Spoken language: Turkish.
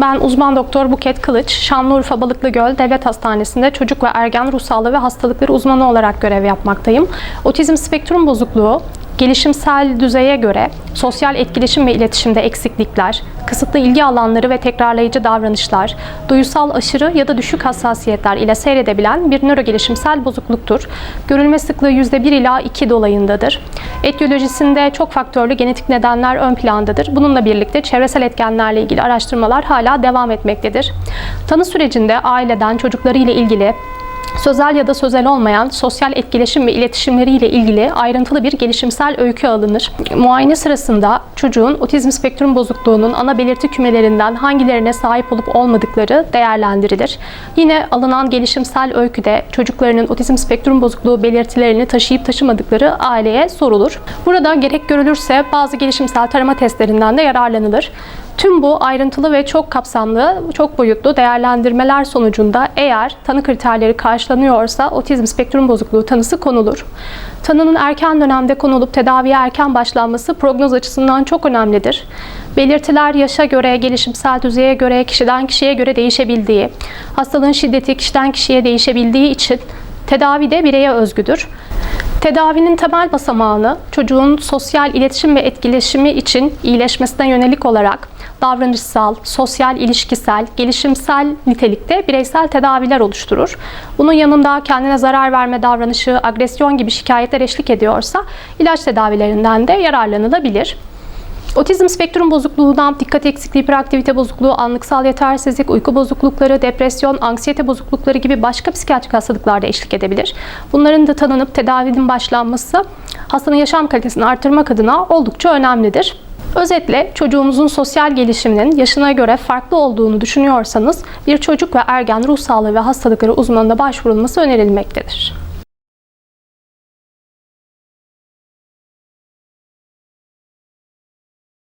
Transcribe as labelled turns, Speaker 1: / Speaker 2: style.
Speaker 1: Ben uzman doktor Buket Kılıç, Şanlıurfa Balıklıgöl Devlet Hastanesi'nde çocuk ve ergen ruh sağlığı ve hastalıkları uzmanı olarak görev yapmaktayım. Otizm spektrum bozukluğu gelişimsel düzeye göre sosyal etkileşim ve iletişimde eksiklikler, kısıtlı ilgi alanları ve tekrarlayıcı davranışlar, duyusal aşırı ya da düşük hassasiyetler ile seyredebilen bir nörogelişimsel bozukluktur. Görülme sıklığı %1 ila 2 dolayındadır. Etiyolojisinde çok faktörlü genetik nedenler ön plandadır. Bununla birlikte çevresel etkenlerle ilgili araştırmalar hala devam etmektedir. Tanı sürecinde aileden çocukları ile ilgili Sözel ya da sözel olmayan sosyal etkileşim ve iletişimleriyle ilgili ayrıntılı bir gelişimsel öykü alınır. Muayene sırasında çocuğun otizm spektrum bozukluğunun ana belirti kümelerinden hangilerine sahip olup olmadıkları değerlendirilir. Yine alınan gelişimsel öyküde çocuklarının otizm spektrum bozukluğu belirtilerini taşıyıp taşımadıkları aileye sorulur. Burada gerek görülürse bazı gelişimsel tarama testlerinden de yararlanılır. Tüm bu ayrıntılı ve çok kapsamlı, çok boyutlu değerlendirmeler sonucunda eğer tanı kriterleri karşılanıyorsa otizm spektrum bozukluğu tanısı konulur. Tanının erken dönemde konulup tedaviye erken başlanması prognoz açısından çok önemlidir. Belirtiler yaşa göre, gelişimsel düzeye göre, kişiden kişiye göre değişebildiği, hastalığın şiddeti kişiden kişiye değişebildiği için tedavi de bireye özgüdür. Tedavinin temel basamağını çocuğun sosyal iletişim ve etkileşimi için iyileşmesine yönelik olarak davranışsal, sosyal, ilişkisel, gelişimsel nitelikte bireysel tedaviler oluşturur. Bunun yanında kendine zarar verme davranışı, agresyon gibi şikayetler eşlik ediyorsa ilaç tedavilerinden de yararlanılabilir. Otizm spektrum bozukluğundan dikkat eksikliği, hiperaktivite bozukluğu, anlıksal yetersizlik, uyku bozuklukları, depresyon, anksiyete bozuklukları gibi başka psikiyatrik hastalıklar da eşlik edebilir. Bunların da tanınıp tedavinin başlanması hastanın yaşam kalitesini artırmak adına oldukça önemlidir. Özetle çocuğumuzun sosyal gelişiminin yaşına göre farklı olduğunu düşünüyorsanız bir çocuk ve ergen ruh sağlığı ve hastalıkları uzmanına başvurulması önerilmektedir.